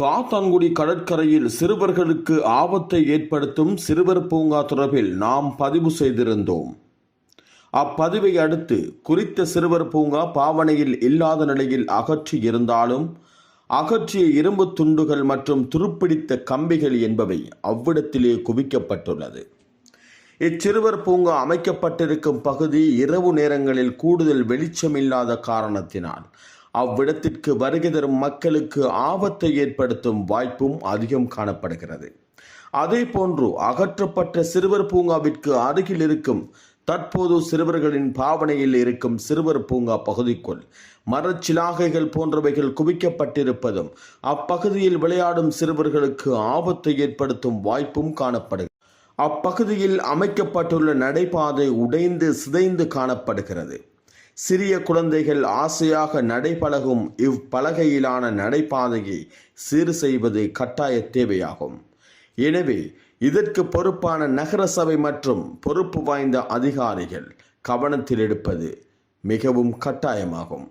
காத்தான்குடி கடற்கரையில் சிறுவர்களுக்கு ஆபத்தை ஏற்படுத்தும் சிறுவர் பூங்கா தொடர்பில் நாம் பதிவு செய்திருந்தோம். அப்பதிவை அடுத்து குறித்த சிறுவர் பூங்கா பாவனையில் இல்லாத நிலையில் அகற்றி இருந்தாலும் அகற்றிய இரும்பு துண்டுகள் மற்றும் துருப்பிடித்த கம்பிகள் என்பவை அவ்விடத்திலே குவிக்கப்பட்டுள்ளது. இச்சிறுவர் பூங்கா அமைக்கப்பட்டிருக்கும் பகுதி இரவு நேரங்களில் கூடுதல் வெளிச்சமில்லாத காரணத்தினால் அவ்விடத்திற்கு வருகை தரும் மக்களுக்கு ஆபத்தை ஏற்படுத்தும் வாய்ப்பும் அதிகம் காணப்படுகிறது. அதே போன்று அகற்றப்பட்ட சிறுவர் பூங்காவிற்கு அருகில் இருக்கும் தற்போது சிறுவர்களின் பாவனையில் இருக்கும் சிறுவர் பூங்கா பகுதிக்குள் மரச்சிலாகைகள் போன்றவைகள் குவிக்கப்பட்டிருப்பதும் அப்பகுதியில் விளையாடும் சிறுவர்களுக்கு ஆபத்தை ஏற்படுத்தும் வாய்ப்பும் காணப்படுகிறது. அப்பகுதியில் அமைக்கப்பட்டுள்ள நடைபாதை உடைந்து சிதைந்து காணப்படுகிறது. சிறிய குழந்தைகள் ஆசையாக நடைபழகும் இவ்பலகையிலான நடைபாதையை சீர் செய்வது கட்டாய தேவையாகும். எனவே இதற்கு பொறுப்பான நகர சபை மற்றும் பொறுப்பு வாய்ந்த அதிகாரிகள் கவனத்தில் எடுப்பது மிகவும் கட்டாயமாகும்.